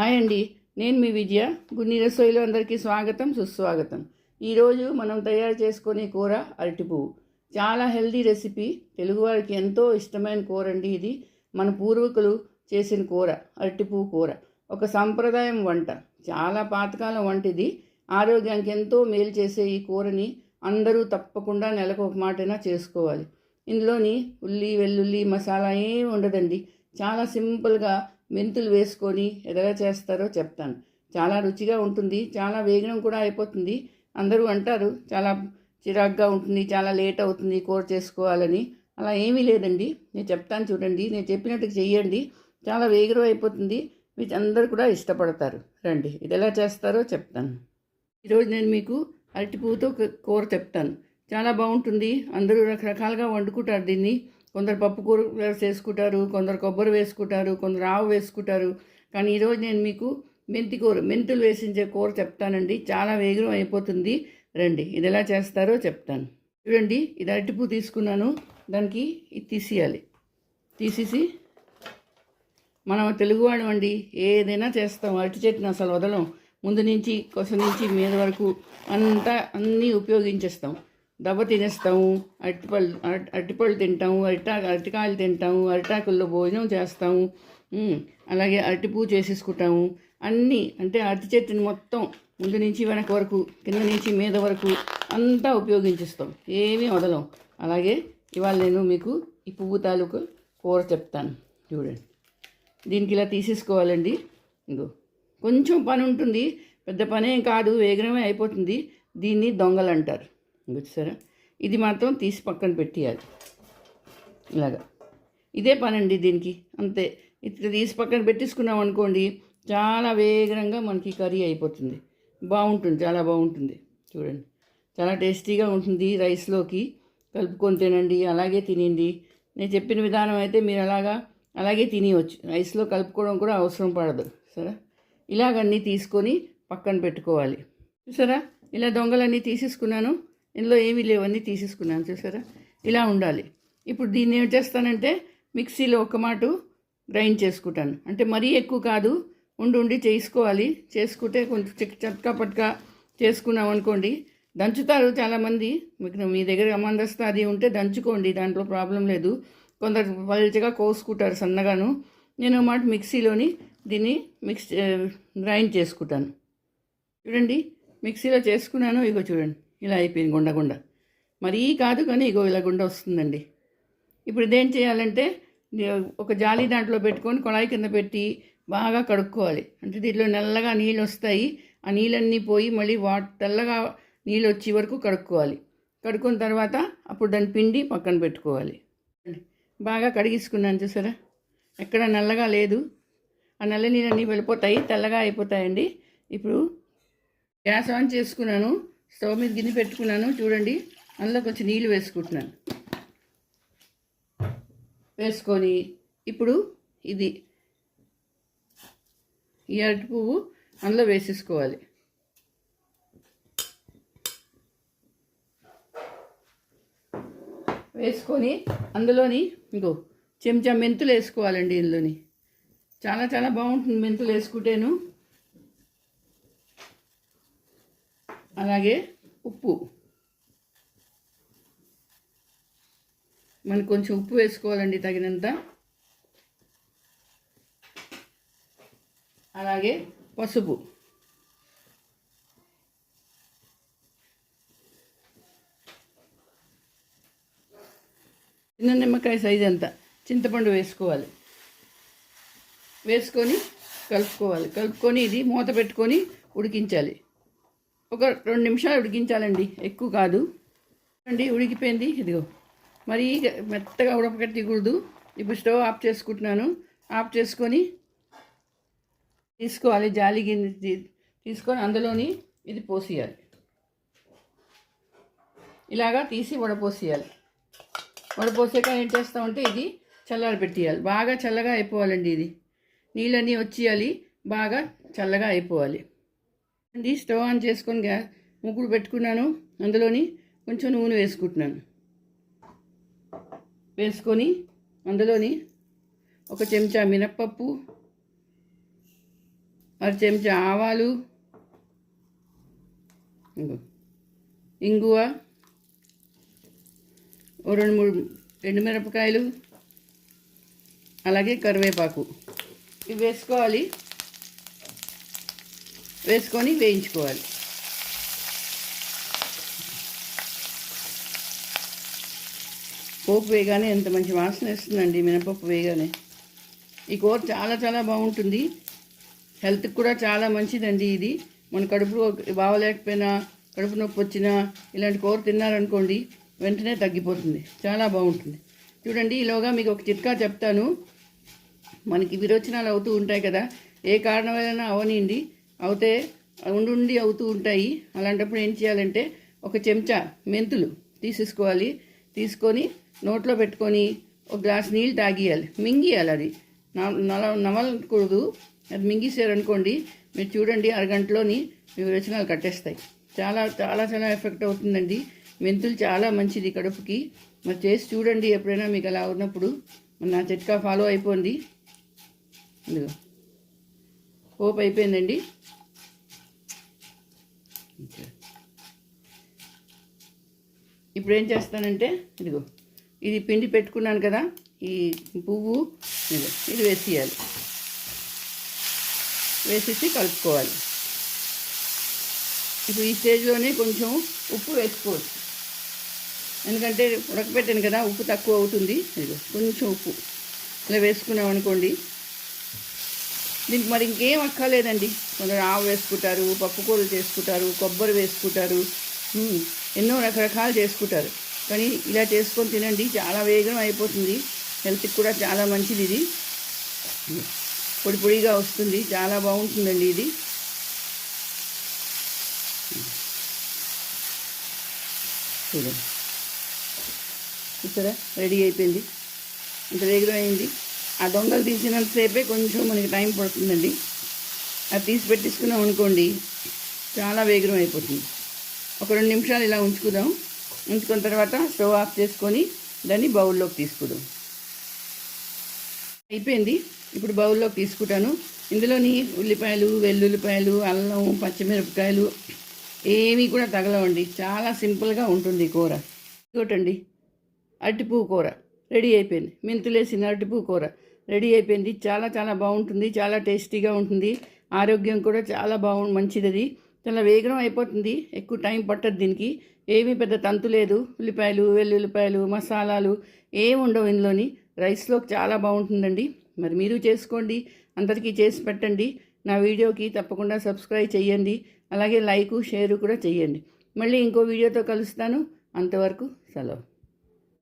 Hi అండి. నేను మీ విజయ. గున్ని రసోయిలో అందరికీ స్వాగతం సుస్వాగతం. ఈరోజు మనం తయారు చేసుకునే కూర అరటి పువ్వు. చాలా హెల్దీ రెసిపీ. తెలుగువారికి ఎంతో ఇష్టమైన కూర అండి ఇది. మన పూర్వీకులు చేసిన కూర అరటి పువ్వు కూర. ఒక సాంప్రదాయం వంట. చాలా పాతకాలం వంట ఇది. ఆరోగ్యానికి ఎంతో మేలు చేసే ఈ కూరని అందరూ తప్పకుండా నెలకు ఒక మాటైనా చేసుకోవాలి. ఇందులోని ఉల్లి వెల్లుల్లి మసాలా ఏమి ఉండదండి. చాలా సింపుల్గా మెంతులు వేసుకొని ఎలాగ చేస్తారో చెప్తాను. చాలా రుచిగా ఉంటుంది చాలా వేగనం కూడా అయిపోతుంది. అందరూ అంటారు చాలా చిరాగ్గా ఉంటుంది చాలా లేట్ అవుతుంది కూర చేసుకోవాలని. అలా ఏమీ లేదండి. నేను చెప్తాను చూడండి నేను చెప్పినట్టు చెయ్యండి. చాలా వేగరం అయిపోతుంది మీకు అందరూ కూడా ఇష్టపడతారు. రండి ఇది ఎలా చేస్తారో చెప్తాను. ఈరోజు నేను మీకు అరటి పువ్వుతో కూర చెప్తాను. చాలా బాగుంటుంది అందరూ రకరకాలుగా వండుకుంటారు దీన్ని. కొందరు పప్పు కూర చేసుకుంటారు కొందరు కొబ్బరి వేసుకుంటారు కొందరు ఆవు వేసుకుంటారు. కానీ ఈరోజు నేను మీకు మెంతి కూర మెంతులు వేసించే కూర చెప్తానండి. చాలా వేగం అయిపోతుంది. రండి ఇది ఎలా చేస్తారో చెప్తాను. చూడండి ఇది అరటిపూ తీసుకున్నాను. దానికి ఇది తీసేయాలి. తీసేసి మనం తెలుగువాడు అండి. ఏదైనా చేస్తాం. అరటి చెట్టుని అసలు వదలం. ముందు నుంచి కొస నుంచి మీద వరకు అంతా అన్నీ ఉపయోగించేస్తాం. దెబ్బ తినేస్తాము అరటిపళ్ళు అరటి అరటిపళ్ళు తింటాము అరిటా అరటికాయలు తింటాము అరిటాకుల్లో భోజనం చేస్తాము అలాగే అరటిపూ చేసేసుకుంటాము అన్నీ అంటే అరటి చెట్టుని మొత్తం ముందు నుంచి వెనక వరకు కింద నుంచి మీద వరకు అంతా ఉపయోగించేస్తాం. ఏమీ వదలం. అలాగే ఇవాళ నేను మీకు ఈ పువ్వు తాలూకు కూర చెప్తాను. చూడండి. దీనికి ఇలా తీసేసుకోవాలండి. ఇంకో కొంచెం పని ఉంటుంది. పెద్ద పనేం కాదు. వేగనమే అయిపోతుంది. దీన్ని దొంగలు అంటారు. చూసారా ఇది మాత్రం తీసి పక్కన పెట్టేయాలి. ఇలాగా. ఇదే పని అండి దీనికి. అంతే. ఇక తీసి పక్కన పెట్టేసుకున్నాం అనుకోండి చాలా వేగంగా మనకి కర్రీ అయిపోతుంది. బాగుంటుంది చాలా బాగుంటుంది. చూడండి. చాలా టేస్టీగా ఉంటుంది రైస్లోకి. కలుపుకొని తినండి అలాగే తినండి. నేను చెప్పిన విధానం అయితే మీరు అలాగా అలాగే తినేయవచ్చు రైస్లో కలుపుకోవడం కూడా అవసరం పడదు. సరే? ఇలాగన్నీ తీసుకొని పక్కన పెట్టుకోవాలి. చూసారా? ఇలా దొంగలన్నీ తీసేసుకున్నాను. ఇందులో ఏమీ లేవన్నీ తీసేసుకున్నాను చూసారా? ఇలా ఉండాలి. ఇప్పుడు దీన్ని ఏం చేస్తానంటే మిక్సీలో ఒక మాట గ్రైండ్ చేసుకుంటాను. అంటే మరీ ఎక్కువ కాదు ఉండి ఉండి చేసుకోవాలి చేసుకుంటే కొంచెం చిక్ చట్కా పట్కా చేసుకున్నాం అనుకోండి దంచుతారు చాలామంది. మీకు మీ దగ్గర అమందస్తా అది ఉంటే దంచుకోండి దాంట్లో ప్రాబ్లం లేదు. కొందరు పల్చగా కోసుకుంటారు సన్నగాను. నేను మాట మిక్సీలోని దీన్ని మిక్స్ గ్రైండ్ చేసుకుంటాను. చూడండి మిక్సీలో చేసుకున్నాను ఇగో చూడండి. ఇలా అయిపోయింది గుండ గుండ. మరీ కాదు కానీ ఇగో ఇలా గుండ వస్తుందండి. ఇప్పుడు ఇదేం చేయాలంటే ఒక జాలి దాంట్లో పెట్టుకొని కొళాయి కింద పెట్టి బాగా కడుక్కోవాలి. అంటే దీంట్లో నల్లగా నీళ్ళు వస్తాయి. ఆ నీళ్ళన్నీ పోయి మళ్ళీ వాట్ తెల్లగా నీళ్ళు వచ్చే వరకు కడుక్కోవాలి. కడుక్కున్న తర్వాత అప్పుడు దాన్ని పిండి పక్కన పెట్టుకోవాలి. బాగా కడిగించుకున్నాను చూసారా? ఎక్కడ నల్లగా లేదు. ఆ నల్ల నీళ్ళన్నీ వెళ్ళిపోతాయి తెల్లగా అయిపోతాయండి. ఇప్పుడు గ్యాస్ ఆన్ చేసుకున్నాను. స్టవ్ మీద గిన్నె పెట్టుకున్నాను చూడండి. అందులో కొంచెం నీళ్ళు వేసుకుంటున్నాను. వేసుకొని ఇప్పుడు ఇది ఈ అరటి పువ్వు అందులో వేసేసుకోవాలి. వేసుకొని అందులోని ఇంకో చెంచా మెంతులు వేసుకోవాలండి ఇందులోని. చాలా చాలా బాగుంటుంది మెంతులు వేసుకుంటేను. అలాగే ఉప్పు. మనకు కొంచెం ఉప్పు వేసుకోవాలండి తగినంత. అలాగే పసుపు. చిన్న నిమ్మకాయ సైజ్ అంత చింతపండు వేసుకోవాలి. వేసుకొని కలుపుకోవాలి. కలుపుకొని ఇది మూత పెట్టుకొని ఉడికించాలి. ఒక రెండు నిమిషాలు ఉడికించాలండి. ఎక్కువ కాదు. అండి ఉడికిపోయింది. ఇదిగో. మరీ మెత్తగా ఉడకట్టకూడదు ఇప్పుడు స్టవ్ ఆఫ్ చేసుకుంటున్నాను. ఆఫ్ చేసుకొని తీసుకోవాలి. జాలి గిన్నె తీసుకొని అందులోని ఇది పోసేయాలి. ఇలాగా తీసి వడపోసేయాలి వడపోసాక ఏం చేస్తామంటే ఇది చల్లారి పెట్టేయాలి. బాగా చల్లగా అయిపోవాలండి ఇది. నీళ్ళన్నీ వచ్చేయాలి. బాగా చల్లగా అయిపోవాలి. అండి స్టవ్ ఆన్ చేసుకొని గ్యాస్ ముగ్గురు పెట్టుకున్నాను. అందులోని కొంచెం నూనె వేసుకుంటున్నాను. వేసుకొని అందులోని ఒక చెంచా మినప్పప్పు అర చెంచా ఆవాలు ఇంగువ ఓ రెండు మూడు ఎండుమిరపకాయలు అలాగే కరివేపాకు. ఇవి వేసుకోవాలి. వేసుకొని వేయించుకోవాలి పోపు వేయగానే ఎంత మంచి వాసన వేస్తుందండి మినపప్పు వేయగానే. ఈ కూర చాలా చాలా బాగుంటుంది. హెల్త్కి కూడా చాలా మంచిదండి ఇది. మన కడుపులో బాగలేకపోయినా కడుపు నొప్పి వచ్చినా ఇలాంటి కూర తిన్నారనుకోండి వెంటనే తగ్గిపోతుంది. చాలా బాగుంటుంది. చూడండి ఈలోగా మీకు ఒక చిట్కా చెప్తాను. మనకి విరోచనాలు అవుతూ ఉంటాయి కదా. ఏ కారణం వలన అవనియండి? అవుతే ఉండి అవుతూ ఉంటాయి. అలాంటప్పుడు ఏం చేయాలంటే ఒక చెంచా మెంతులు తీసేసుకోవాలి. తీసుకొని నోట్లో పెట్టుకొని ఒక గ్లాస్ నీళ్ళు తాగియాలి. మింగియాలి అది. నల నమలకూడదు. అది మింగిసారనుకోండి మీరు చూడండి అరగంటలోని మీ విరోచనాలు కట్టేస్తాయి. చాలా చాలా చాలా ఎఫెక్ట్ అవుతుందండి. మెంతులు చాలా మంచిది కడుపుకి. మరి చేసి చూడండి ఎప్పుడైనా మీకు అలా ఉన్నప్పుడు. నా చిట్కా ఫాలో అయిపోయింది హోప్ పోపు అయిపోయిందండి. ఇప్పుడు ఏం చేస్తానంటే ఇదిగో ఇది పిండి పెట్టుకున్నాను కదా ఈ పువ్వు ఇదిగో ఇది వేసేయాలి. వేసేసి కలుపుకోవాలి. ఇప్పుడు ఈ స్టేజ్లోనే కొంచెం ఉప్పు వేసుకోవచ్చు. ఎందుకంటే ఉడకపెట్టాను కదా ఉప్పు తక్కువ అవుతుంది. ఇదిగో కొంచెం ఉప్పు. ఇలా వేసుకున్నాం అనుకోండి. దీనికి మరి ఇంకేం అక్కర్లేదండి. కొందరు ఆవు వేసుకుంటారు పప్పుకూరలు చేసుకుంటారు కొబ్బరి వేసుకుంటారు. ఎన్నో రకరకాలు చేసుకుంటారు. కానీ ఇలా చేసుకొని తినండి చాలా వేగం అయిపోతుంది. హెల్త్కి కూడా చాలా మంచిది ఇది. పొడి పొడిగా వస్తుంది చాలా బాగుంటుందండి ఇది. చూడండి చూసారా? రెడీ అయిపోయింది. ఇంత వేగం అయింది. ఆ దొంగలు తీసినంతసేపే కొంచెం మనకి టైం పడుతుందండి. అది తీసి పెట్టించుకున్నాం అనుకోండి చాలా వేగం అయిపోతుంది. ఒక రెండు నిమిషాలు ఇలా ఉంచుకుందాం. ఉంచుకున్న తర్వాత స్టవ్ ఆఫ్ చేసుకొని దాన్ని బౌల్లోకి తీసుకుందాం. అయిపోయింది. ఇప్పుడు బౌల్లోకి తీసుకుంటాను. ఇందులోని ఉల్లిపాయలు వెల్లుల్లిపాయలు అల్లం పచ్చిమిరపకాయలు ఏమీ కూడా తగలవండి. చాలా సింపుల్గా ఉంటుంది కూర. ఇంకోటండి అరటిపువ్వు కూర రెడీ అయిపోయింది. మెంతులేసిన అరటిపువ్వు కూర రెడీ అయిపోయింది. చాలా చాలా బాగుంటుంది. చాలా టేస్టీగా ఉంటుంది. ఆరోగ్యం కూడా చాలా బాగు మంచిది అది చాలా వేగం అయిపోతుంది. ఎక్కువ టైం పట్టదు దీనికి. ఏమీ పెద్ద తంతు లేదు. ఉల్లిపాయలు వెల్లుల్లిపాయలు మసాలాలు ఏమి ఉండవు ఇందులోని. రైస్లోకి చాలా బాగుంటుందండి. మరి మీరు చేసుకోండి. అందరికీ చేసి పెట్టండి. నా వీడియోకి తప్పకుండా సబ్స్క్రైబ్ చేయండి. అలాగే లైకు షేరు కూడా చేయండి. మళ్ళీ ఇంకో వీడియోతో కలుస్తాను. అంతవరకు సెలవు.